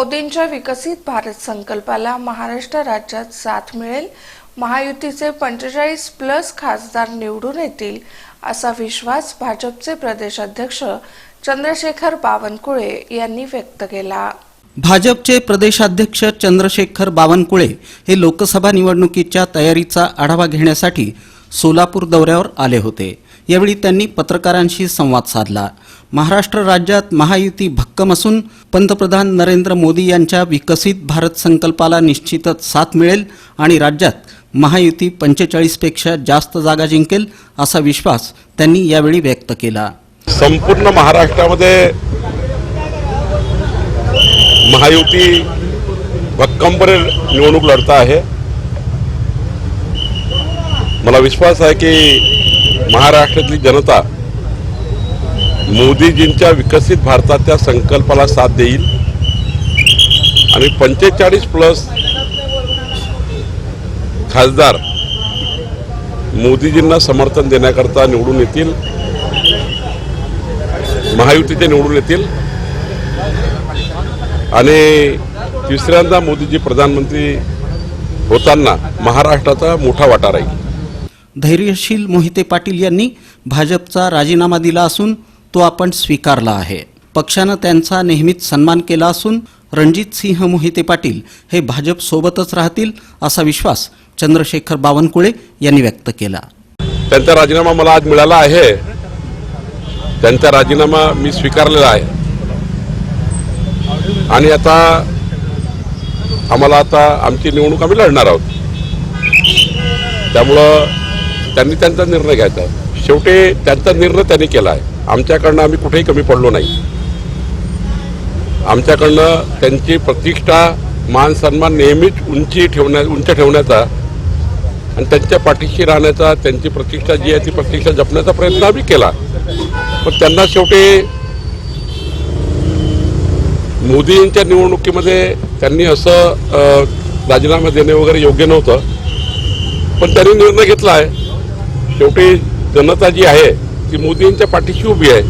मोदींच्या विकसित भारत संकल्पाला महाराष्ट्र राज्यात साथ मिळेल. महायुतीचे पंचेचाळीस प्लस खासदार निवडून येतील असा विश्वास भाजपचे प्रदेशाध्यक्ष चंद्रशेखर बावनकुळे यांनी व्यक्त केला. भाजपचे प्रदेशाध्यक्ष चंद्रशेखर बावनकुळे हे लोकसभा निवडणुकीच्या तयारीचा आढावा घेण्यासाठी सोलापूर दौऱ्यावर आले होते. यावेळी त्यांनी पत्रकारांशी संवाद साधला. महाराष्ट्र राज्यात महायुती भक्कम असून पंतप्रधान नरेंद्र मोदी यांच्या विकसित भारत संकल्पाला निश्चितच साथ मिळेल आणि राज्यात महायुती पंचेचाळीसपेक्षा जास्त जागा जिंकेल असा विश्वास त्यांनी यावेळी व्यक्त केला. संपूर्ण महाराष्ट्रामध्ये महायुती भक्कमपणे निवडणूक लढता आहे. मला विश्वास आहे की महाराष्ट्रातली जनता मोदीजींच्या विकसित भारताच्या संकल्पाला साथ देईल आणि पंचेचाळीस प्लस खासदार मोदीजींना समर्थन देण्याकरता निवडून येतील महायुतीचे निवडून येतील. आणि तिसऱ्यांदा मोदीजी प्रधानमंत्री होताना महाराष्ट्राचा मोठा वाटा राहील. धैर्यशील मोहिते पाटील यांनी भाजपचा राजीनामा दिला असून तो आपण स्वीकारला आहे. पक्षानं त्यांचा नेहमीच सन्मान केला असून रणजित सिंह मोहिते पाटील हे भाजप सोबतच राहतील असा विश्वास चंद्रशेखर बावनकुळे यांनी व्यक्त केला. त्यांचा राजीनामा मला आज मिळाला आहे. त्यांचा राजीनामा मी स्वीकारलेला आहे. आणि आता आम्हाला आता आमची निवडणूक आम्ही लढणार आहोत. त्यामुळं त्यांनी त्यांचा निर्णय घ्यायचा. आहे. शेवटी त्यांचा निर्णय त्यांनी केला आहे. आमच्याकडनं आम्ही कुठेही कमी पडलो नाही. आमच्याकडनं त्यांची प्रतिष्ठा मान सन्मान नेहमीच उंची ठेवण्या उंच ठेवण्याचा आणि त्यांच्या पाठीशी राहण्याचा त्यांची प्रतिष्ठा जी आहे ती प्रतिष्ठा जपण्याचा प्रयत्न आम्ही केला. पण त्यांना शेवटी मोदींच्या निवडणुकीमध्ये त्यांनी असं राजीनामा देणे वगैरे योग्य नव्हतं. पण त्यांनी निर्णय घेतला आहे. शेवटी जनता जी आहे ती मोदींच्या पाठीशी उभी आहे.